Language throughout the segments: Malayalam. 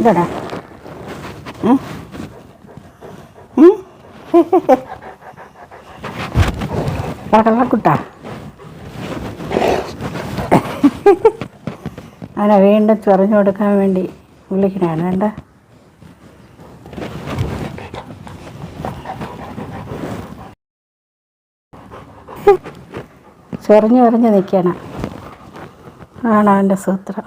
ഇതടാ. കടലക്കുട്ട അവനെ വീണ്ടും ചൊറിഞ്ഞു കൊടുക്കാൻ വേണ്ടി വിളിക്കണാണ് വേണ്ട ചൊറിഞ്ഞു ചൊറിഞ്ഞ് നിൽക്കണം ആണ് അവന്റെ സൂത്രം?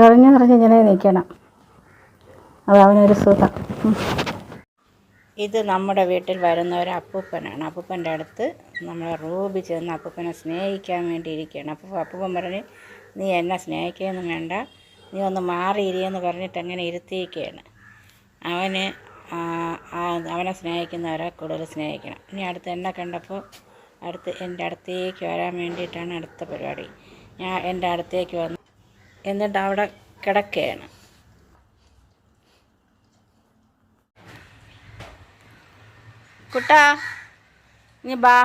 ചൊറിഞ്ഞു നിറഞ്ഞ് ഇങ്ങനെ നിൽക്കണം അത് അവനൊരു സുഖം. ഇത് നമ്മുടെ വീട്ടിൽ വരുന്ന ഒരു അപ്പൂപ്പനാണ്. അപ്പൂപ്പന്റെ അടുത്ത് നമ്മൾ റൂബി ചെന്ന് അപ്പൂപ്പനെ സ്നേഹിക്കാൻ വേണ്ടി ഇരിക്കുകയാണ് അപ്പൂപ്പൻ പറഞ്ഞ് നീ എന്നെ സ്നേഹിക്കുകയൊന്നും വേണ്ട. നീ ഒന്ന് മാറിയിരിയെന്ന് പറഞ്ഞിട്ട് അങ്ങനെ ഇരുത്തിയിരിക്കുകയാണ്. അവന് അവനെ സ്നേഹിക്കുന്നവരെ കൂടുതൽ സ്നേഹിക്കണം. ഇനി അടുത്ത് എന്നെ കണ്ടപ്പോൾ അടുത്ത് എന്റെ അടുത്തേക്ക് വരാൻ വേണ്ടിയിട്ടാണ് അടുത്ത പരിപാടി. ഞാൻ എന്റെ അടുത്തേക്ക് വന്ന് എന്നിട്ട് അവിടെ കിടക്കുകയാണ്. കുട്ടാ നീ ബാ.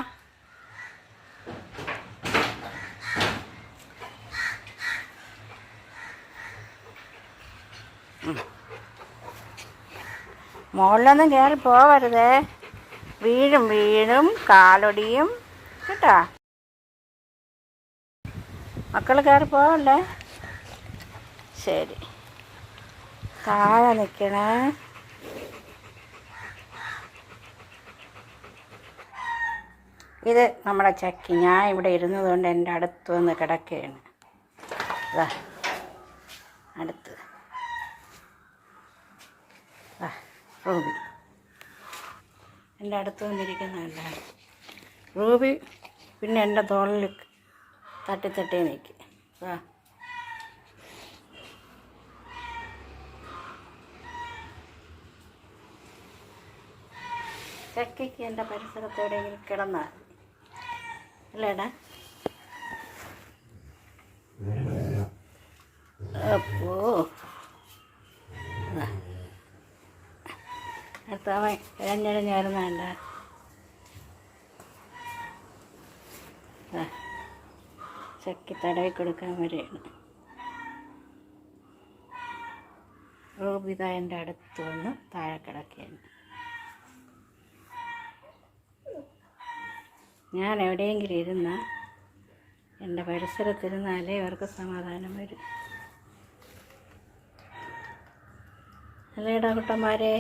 മുകളിലൊന്നും കയറി പോവരുതേ. വീഴും വീഴും കാലൊടിയും. കേട്ടാ? മക്കൾ കയറി പോവല്ലേ ശരി. താഴെ നിൽക്കണേ ഇത് നമ്മുടെ ചക്കി. ഞാൻ ഇവിടെ ഇരുന്നത് കൊണ്ട് എന്റെ അടുത്ത് വന്ന് കിടക്കുകയാണ്. ഇതാ അടുത്ത്. റൂബി. എന്റെ അടുത്ത് വന്നിരിക്കുന്നതല്ല റൂബി പിന്നെ എന്റെ തോളിൽ തട്ടി തട്ടി നിൽക്കും. ആ ചക്കയ്ക്ക് എന്റെ പരിസരത്ത് എവിടെയെങ്കിലും കിടന്നാൽ അല്ലേടാ? അപ്പോ. അടുത്തവൻ ഇഴഞ്ഞിഴഞ്ഞ് ചക്കി തടവി കൊടുക്കാൻ വരെയാണ് റൂബിത എന്റെ അടുത്ത് വന്ന് താഴെ കിടക്കുകയാണ്. ഞാൻ എവിടെയെങ്കിലും ഇരുന്ന എന്റെ പരിസരത്തിരുന്നാലേ ഇവർക്ക് സമാധാനം വരും. അല്ലേടാ കുട്ടന്മാരെ?